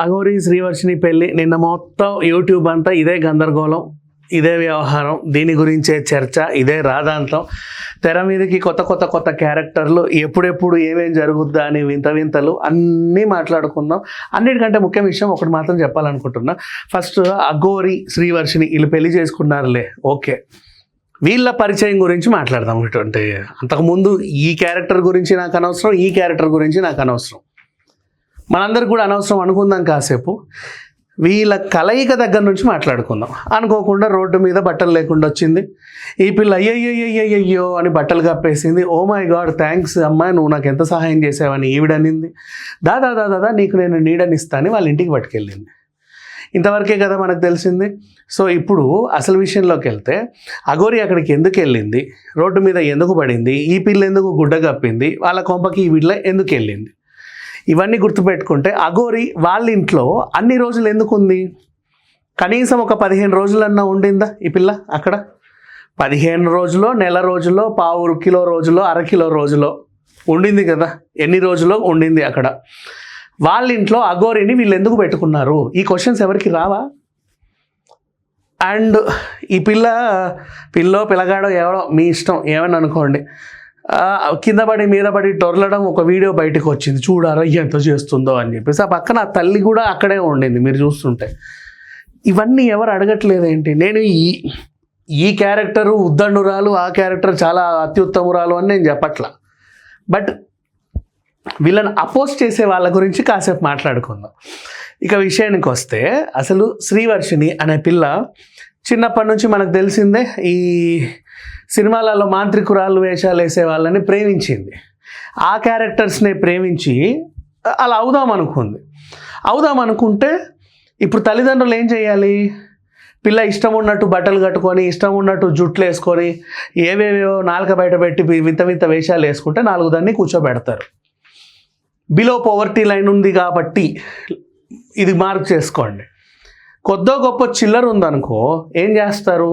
అగోరీస్ శ్రీవర్షిని పెళ్ళి నిన్న మొత్తం యూట్యూబ్ అంతా ఇదే గందరగోళం ఇదే వ్యవహారం దీని గురించే చర్చ ఇదే రాధాంతం తెర మీదకి కొత్త కొత్త కొత్త క్యారెక్టర్లు ఎప్పుడెప్పుడు ఏమేం జరుగుద్దా అని వింత వింతలు అన్నీ మాట్లాడుకుందాం. అన్నిటికంటే ముఖ్య విషయం ఒకటి మాత్రం చెప్పాలనుకుంటున్నా. ఫస్ట్ అఘోరి శ్రీవర్షిని వీళ్ళు పెళ్ళి చేసుకున్నారులే. ఓకే. వీళ్ళ పరిచయం గురించి మాట్లాడదాం ఇటువంటి. అంతకుముందు ఈ క్యారెక్టర్ గురించి నాకు అనవసరం ఈ క్యారెక్టర్ గురించి నాకు అనవసరం. మనందరికి కూడా అనవసరం అనుకుందాం కాసేపు. వీళ్ళ కలయిక దగ్గర నుంచి మాట్లాడుకుందాం. అనుకోకుండా రోడ్డు మీద బట్టలు లేకుండా వచ్చింది. ఈ పిల్ల అయ్యయ్యో అని బట్టలు కప్పేసింది. ఓ మై గాడ్ థ్యాంక్స్ అమ్మాయి నువ్వు నాకు ఎంత సహాయం చేసావని ఈవిడనింది. దాదా దాదా దాదా నీకు నేను నీడనిస్తాను వాళ్ళ ఇంటికి పట్టుకెళ్ళింది. ఇంతవరకే కదా మనకు తెలిసింది. సో ఇప్పుడు అసలు విషయంలోకి వెళ్తే అగోరి అక్కడికి ఎందుకు వెళ్ళింది? రోడ్డు మీద ఎందుకు పడింది? ఈ పిల్ల ఎందుకు గుడ్డ కప్పింది? వాళ్ళ కొంపకి ఈ వీళ్ళ ఎందుకు వెళ్ళింది? ఇవన్నీ గుర్తుపెట్టుకుంటే అఘోరి వాళ్ళ ఇంట్లో అన్ని రోజులు ఎందుకు ఉంది కనీసం ఒక పదిహేను రోజులన్నా ఉండిందా ఈ పిల్ల అక్కడ? పదిహేను రోజులో నెల రోజులో పావు కిలో రోజులో అర కిలో రోజులో ఉండింది కదా? ఎన్ని రోజులో ఉండింది అక్కడ? వాళ్ళ ఇంట్లో అఘోరిని వీళ్ళు ఎందుకు పెట్టుకున్నారు? ఈ క్వశ్చన్స్ ఎవరికి రావా? అండ్ ఈ పిల్ల పిల్లో పిల్లగాడో ఎవడో మీ ఇష్టం ఏమని అనుకోండి. కింద పడి మీద పడి టొరలడం ఒక వీడియో బయటకు వచ్చింది. చూడారా ఎంత చేస్తుందో అని చెప్పేసి ఆ పక్కన ఆ తల్లి కూడా అక్కడే ఉండింది మీరు చూస్తుంటే. ఇవన్నీ ఎవరు అడగట్లేదేంటి నేను ఈ ఈ క్యారెక్టరు ఉద్దండురాలు ఆ క్యారెక్టర్ చాలా అత్యుత్తమురాలు అని నేను చెప్పట్లా. బట్ వీళ్ళని అపోజ్ చేసే వాళ్ళ గురించి కాసేపు మాట్లాడుకుందాం. ఇక విషయానికి వస్తే అసలు శ్రీవర్షిని అనే పిల్ల చిన్నప్పటి నుంచి మనకు తెలిసిందే ఈ సినిమాలలో మాంత్రికురాలు వేషాలు వేసే వాళ్ళని ప్రేమించింది. ఆ క్యారెక్టర్స్ని ప్రేమించి అలా అవుదాం అనుకుంది. అవుదాం అనుకుంటే ఇప్పుడు తల్లిదండ్రులు ఏం చేయాలి? పిల్ల ఇష్టం ఉన్నట్టు బట్టలు కట్టుకొని ఇష్టం ఉన్నట్టు జుట్లు వేసుకొని ఏవేవేవో నాలుక బయట పెట్టి వింత వింత వేషాలు వేసుకుంటే నాలుగు దాన్ని కూర్చోబెడతారు. బిలో పవర్టీ లైన్ ఉంది కాబట్టి ఇది మార్క్ చేసుకోండి. కొద్దో గొప్ప చిల్లర ఉందనుకో ఏం చేస్తారు?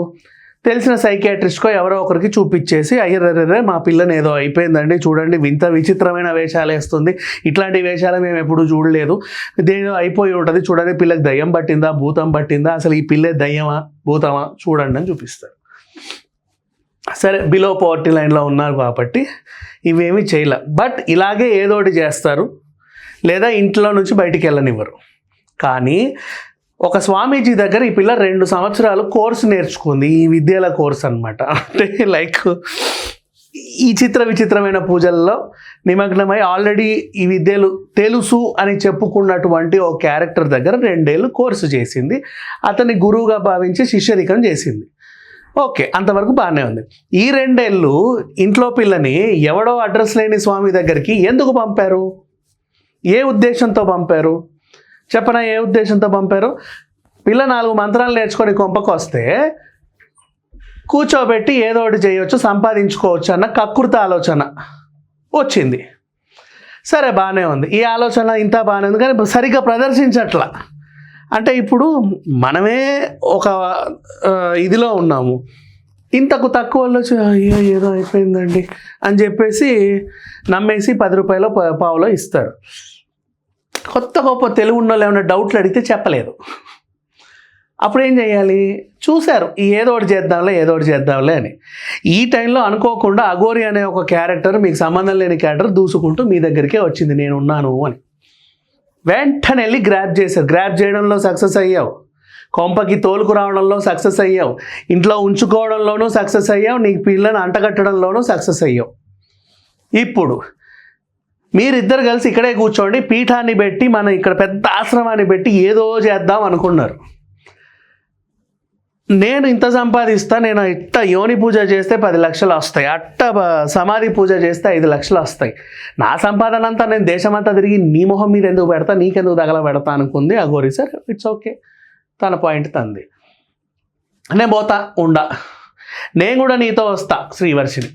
తెలిసిన సైకియాట్రిస్ట్కో ఎవరో ఒకరికి చూపించేసి అయ్యర్రే మా పిల్లని ఏదో అయిపోయిందండి చూడండి వింత విచిత్రమైన వేషాలు వేస్తుంది. ఇట్లాంటి వేషాలు మేము ఎప్పుడు చూడలేదు. దేని అయిపోయి ఉంటుంది చూడండి పిల్లకి దయ్యం పట్టిందా భూతం పట్టిందా అసలు ఈ పిల్లే దయ్యమా భూతమా చూడండి అని చూపిస్తారు. సరే బిలో పవర్టీ లైన్లో ఉన్నారు కాబట్టి ఇవేమీ చేయలే. బట్ ఇలాగే ఏదోటి చేస్తారు. లేదా ఇంట్లో నుంచి బయటికి వెళ్ళనివ్వరు. కానీ ఒక స్వామీజీ దగ్గర ఈ పిల్ల రెండు సంవత్సరాలు కోర్సు నేర్చుకుంది ఈ విద్యల కోర్స్ అనమాట అంటే లైక్ ఈ చిత్ర విచిత్రమైన పూజల్లో నిమగ్నమై ఆల్రెడీ ఈ విద్యలు తెలుసు అని చెప్పుకున్నటువంటి ఓ క్యారెక్టర్ దగ్గర రెండేళ్ళు కోర్సు చేసింది. అతని గురువుగా భావించి శిష్యరికం చేసింది. ఓకే అంతవరకు బాగానే ఉంది. ఈ రెండేళ్ళు ఇంట్లో పిల్లని ఎవడో అడ్రస్ లేని స్వామి దగ్గరికి ఎందుకు పంపారు? ఏ ఉద్దేశంతో పంపారు? చెప్పనా ఏ ఉద్దేశంతో పంపారు? పిల్ల నాలుగు మంత్రాలు నేర్చుకొని కొంపకొస్తే కూర్చోబెట్టి ఏదో ఒకటి చేయొచ్చు సంపాదించుకోవచ్చు అన్న కక్కుర్త ఆలోచన వచ్చింది. సరే బాగానే ఉంది. ఈ ఆలోచన ఇంత బాగానే ఉంది కానీ సరిగ్గా ప్రదర్శించట్లా. అంటే ఇప్పుడు మనమే ఒక ఇదిలో ఉన్నాము. ఇంతకు తక్కువలో అయ్యో ఏదో అయిపోయిందండి అని చెప్పేసి నమ్మేసి పది రూపాయలు పావులో ఇస్తారు కొత్త గొప్ప తెలుగు ఉన్న వాళ్ళు ఏమైనా డౌట్లు అడిగితే చెప్పలేదు. అప్పుడు ఏం చేయాలి? చూశారు ఏదో ఒకటి చేద్దాంలే ఏదో ఒకటి చేద్దాంలే అని. ఈ టైంలో అనుకోకుండా అగోరి అనే ఒక క్యారెక్టర్ మీకు సంబంధం లేని క్యారెక్టర్ దూసుకుంటూ మీ దగ్గరికే వచ్చింది నేను ఉన్నాను అని. వెంటనే వెళ్ళి గ్రాప్ చేశారు. గ్రాప్ చేయడంలో సక్సెస్ అయ్యావు. కొంపకి తోలుకు రావడంలో సక్సెస్ అయ్యావు. ఇంట్లో ఉంచుకోవడంలోనూ సక్సెస్ అయ్యావు. నీకు పిల్లని అంటగట్టడంలోనూ సక్సెస్ అయ్యావు. ఇప్పుడు మీరిద్దరు కలిసి ఇక్కడే కూర్చోండి పీఠాన్ని పెట్టి మనం ఇక్కడ పెద్ద ఆశ్రమాన్ని పెట్టి ఏదో చేద్దాం అనుకున్నారు. నేను ఇంత సంపాదిస్తా నేను ఇట్ట యోని పూజ చేస్తే పది లక్షలు వస్తాయి అట్ట సమాధి పూజ చేస్తే ఐదు లక్షలు వస్తాయి. నా సంపాదన అంతా నేను దేశమంతా తిరిగి నీ మొహం మీద ఎందుకు పెడతా నీకెందుకు తగల పెడతా అనుకుంది. ఆ గోరి సార్ ఇట్స్ ఓకే తన పాయింట్ తంది. నేను పోతా ఉండా. నేను కూడా నీతో వస్తా Srivarshini.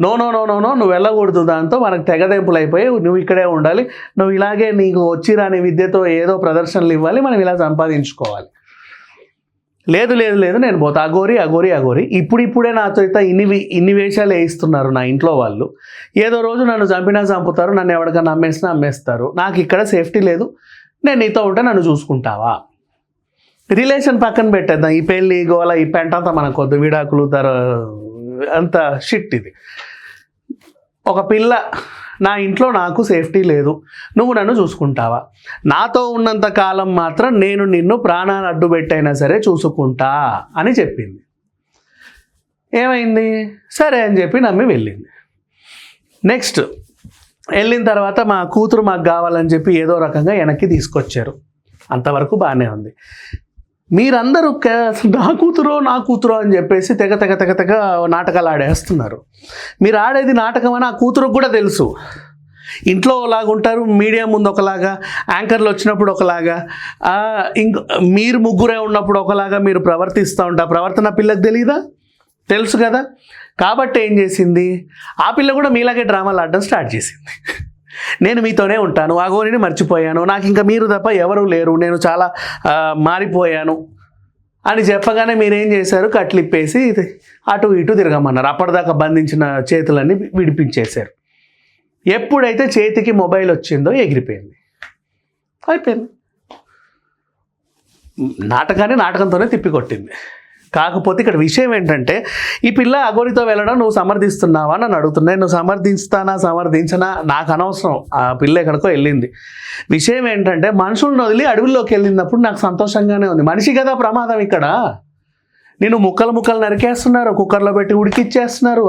No no no no no నువ్వు వెళ్ళకూడదు దాంతో మనకు తెగదెంపులు అయిపోయి నువ్వు ఇక్కడే ఉండాలి. నువ్వు ఇలాగే నీకు వచ్చి రాని విద్యతో ఏదో ప్రదర్శనలు ఇవ్వాలి మనం ఇలా సంపాదించుకోవాలి. లేదు లేదు లేదు నేను పోతా. అగోరి అగోరి అగోరి ఇప్పుడు ఇప్పుడే నాతో అయితే ఇన్ని ఇన్ని వేషాలు వేయిస్తున్నారు నా ఇంట్లో వాళ్ళు. ఏదో రోజు నన్ను చంపినా చంపుతారు నన్ను ఎవరికైనా అమ్మేసినా అమ్మేస్తారు. నాకు ఇక్కడ సేఫ్టీ లేదు. నేను నీతో ఉంటే నన్ను చూసుకుంటావా? రిలేషన్ పక్కన పెట్టేద్దాం. ఈ పెళ్ళి గోల ఈ పెంట అంతా మనకు కొద్ది విడాకులు తర్వాత అంత షిట్ ఇది. ఒక పిల్ల నా ఇంట్లో నాకు సేఫ్టీ లేదు నువ్వు నన్ను చూసుకుంటావా? నాతో ఉన్నంత కాలం మాత్రం నేను నిన్ను ప్రాణాలు అడ్డు పెట్టైనా సరే చూసుకుంటా అని చెప్పింది. ఏమైంది? సరే అని చెప్పి నమ్మి వెళ్ళింది. నెక్స్ట్ వెళ్ళిన తర్వాత మా కూతురు మాకు కావాలని చెప్పి ఏదో రకంగా వెనక్కి తీసుకొచ్చారు. అంతవరకు బాగానే ఉంది. మీరందరూ నా కూతురో నా కూతురో అని చెప్పేసి తెగ తెగ తెగ తెగ నాటకాలు ఆడేస్తున్నారు. మీరు ఆడేది నాటకం అని ఆ కూతురుకు కూడా తెలుసు. ఇంట్లో ఒకలాగుంటారు మీడియా ముందు ఒకలాగా యాంకర్లు వచ్చినప్పుడు ఒకలాగా ఇంక మీరు ముగ్గురే ఉన్నప్పుడు ఒకలాగా మీరు ప్రవర్తిస్తూ ఉంటారు ప్రవర్తన పిల్లకి తెలియదా తెలుసు కదా? కాబట్టి ఏం చేసింది? ఆ పిల్ల కూడా మీలాగే డ్రామాలు ఆడడం స్టార్ట్ చేసింది. నేను మీతోనే ఉంటాను ఆ గోరిని మర్చిపోయాను నాకు ఇంకా మీరు తప్ప ఎవరు లేరు నేను చాలా మారిపోయాను అని చెప్పగానే మీరేం చేశారు? కట్లిప్పేసి ఇది అటు ఇటు తిరగమన్నారు. అప్పటిదాకా బంధించిన చేతులన్నీ విడిపించేశారు. ఎప్పుడైతే చేతికి మొబైల్ వచ్చిందో ఎగిరిపోయింది. అయిపోయింది. నాటకాన్ని నాటకంతోనే తిప్పికొట్టింది. కాకపోతే ఇక్కడ విషయం ఏంటంటే ఈ పిల్ల అగోరితో వెళ్ళడం నువ్వు సమర్థిస్తున్నావా అని నన్ను అడుగుతున్నాయి నువ్వు సమర్థిస్తానా సమర్థించనా? నాకు అనవసరం. ఆ పిల్ల ఎక్కడికో వెళ్ళింది. విషయం ఏంటంటే మనుషులను వదిలి అడవుల్లోకి వెళ్ళినప్పుడు నాకు సంతోషంగానే ఉంది. మనిషి కదా ప్రమాదం ఇక్కడ. నేను ముక్కలు ముక్కలు నరికేస్తున్నారు కుక్కర్లో పెట్టి ఉడికిచ్చేస్తున్నారు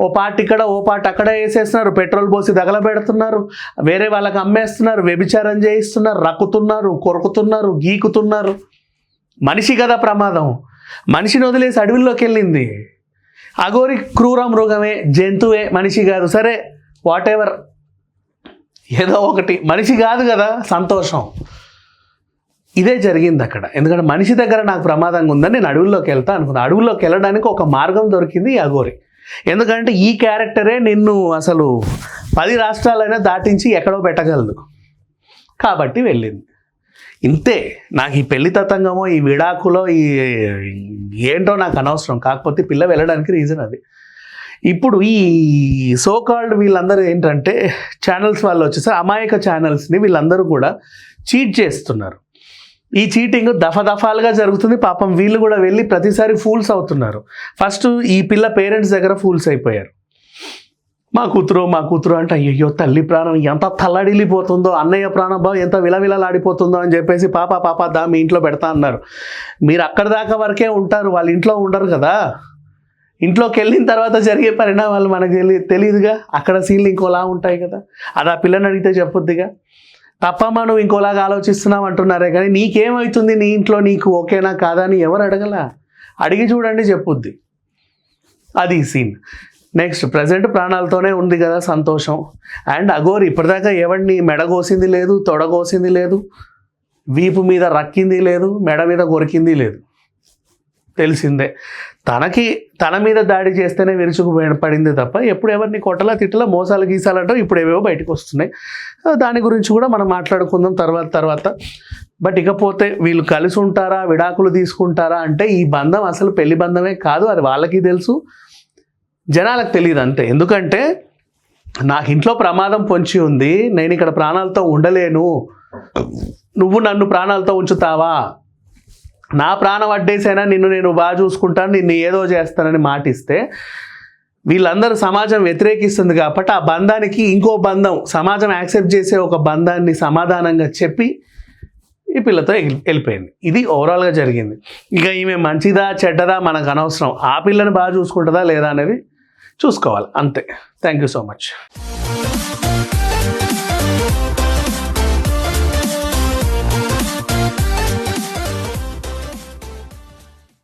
ఓ పార్ట్ ఇక్కడ ఓ పార్ట్ అక్కడ వేసేస్తున్నారు పెట్రోల్ పోసి తగలబెడుతున్నారు వేరే వాళ్ళకి అమ్మేస్తున్నారు వ్యభిచారం చేయిస్తున్నారు రక్కుతున్నారు కొరుకుతున్నారు గీకుతున్నారు. మనిషి కదా ప్రమాదం. మనిషిని వదిలేసి అడవిల్లోకి వెళ్ళింది. అగోరి క్రూర మృగమే జంతువే మనిషి కాదు. సరే వాట్ ఎవర్ ఏదో ఒకటి. మనిషి కాదు కదా సంతోషం. ఇదే జరిగింది అక్కడ. ఎందుకంటే మనిషి దగ్గర నాకు ప్రమాదంగా ఉందని నేను అడవుల్లోకి వెళ్తా అనుకున్నా. అడవుల్లోకి వెళ్ళడానికి ఒక మార్గం దొరికింది ఈ అఘోరి. ఎందుకంటే ఈ క్యారెక్టరే నిన్ను అసలు పది రాష్ట్రాలైనా దాటించి ఎక్కడో పెట్టగలదు. కాబట్టి వెళ్ళింది. ఇంతే. నాకు ఈ పెళ్ళి తతంగమో ఈ విడాకులో ఈ ఏంటో నాకు అనవసరం. కాకపోతే పిల్ల వెళ్ళడానికి రీజన్ అది. ఇప్పుడు ఈ సో కాల్డ్ వీళ్ళందరూ ఏంటంటే ఛానల్స్ వాళ్ళు వచ్చేసరి అమాయక ఛానల్స్ని వీళ్ళందరూ కూడా చీట్ చేస్తున్నారు. ఈ చీటింగ్ దఫ దఫాలుగా జరుగుతుంది. పాపం వీళ్ళు కూడా వెళ్ళి ప్రతిసారి ఫూల్స్ అవుతున్నారు. ఫస్ట్ ఈ పిల్ల పేరెంట్స్ దగ్గర ఫూల్స్ అయిపోయారు. మా కూతురు మా కూతురు అంటే అయ్యో తల్లి ప్రాణం ఎంత తల్లడిల్లిపోతుందో అన్నయ్య ప్రాణభావం ఎంత విలవిలలాడిపోతుందో అని చెప్పేసి పాప పాప దా మీ ఇంట్లో పెడతా అన్నారు. మీరు అక్కడ దాకా వరకే ఉంటారు వాళ్ళ ఇంట్లో ఉండరు కదా. ఇంట్లోకి వెళ్ళిన తర్వాత జరిగే పరిణామాలు మనకు తెలి తెలియదుగా అక్కడ సీన్లు ఇంకోలా ఉంటాయి కదా. అది ఆ పిల్లని అడిగితే చెప్పొద్దిగా. తప్ప నువ్వు ఇంకోలాగా ఆలోచిస్తున్నావు అంటున్నారే కానీ నీకేమవుతుంది నీ ఇంట్లో నీకు ఓకేనా కాదా అని ఎవరు అడగల? అడిగి చూడండి చెప్పుద్ది. అది సీన్. నెక్స్ట్ ప్రజెంట్ ప్రాణాలతోనే ఉంది కదా సంతోషం. అండ్ అగోరి ఇప్పటిదాకా ఎవరిని మెడగోసింది లేదు తొడగోసింది లేదు వీపు మీద రక్కింది లేదు మెడ మీద కొరికింది లేదు. తెలిసిందే. తనకి తన మీద దాడి చేస్తేనే విరుచుకు పడింది తప్ప ఎప్పుడు ఎవరిని కొట్టలా తిట్టలా మోసాలు గీసాలంటో ఇప్పుడు ఏవేవో బయటకు వస్తున్నాయి. దాని గురించి కూడా మనం మాట్లాడుకుందాం తర్వాత తర్వాత. బట్ ఇకపోతే వీళ్ళు కలిసి ఉంటారా విడాకులు తీసుకుంటారా అంటే ఈ బంధం అసలు పెళ్ళి బంధమే కాదు అది వాళ్ళకి తెలుసు. జనాలకు తెలియదు అంతే. ఎందుకంటే నాకు ఇంట్లో ప్రమాదం పొంచి ఉంది నేను ఇక్కడ ప్రాణాలతో ఉండలేను. నువ్వు నన్ను ప్రాణాలతో ఉంచుతావా? నా ప్రాణం అడ్డేసైనా నిన్ను నేను బాగా చూసుకుంటాను నిన్ను ఏదో చేస్తానని మాటిస్తే వీళ్ళందరూ సమాజం వ్యతిరేకిస్తుంది కాబట్టి ఆ బంధానికి ఇంకో బంధం సమాజం యాక్సెప్ట్ చేసే ఒక బంధాన్ని సమాధానంగా చెప్పి ఈ పిల్లతో వెళ్ళిపోయింది. ఇది ఓవరాల్గా జరిగింది. ఇక ఈమె మంచిదా చెడ్డదా మనకు అనవసరం. ఆ పిల్లని బాగా చూసుకుంటుందా లేదా అనేది చూసుకోవాలి. అంతే. Thank you so much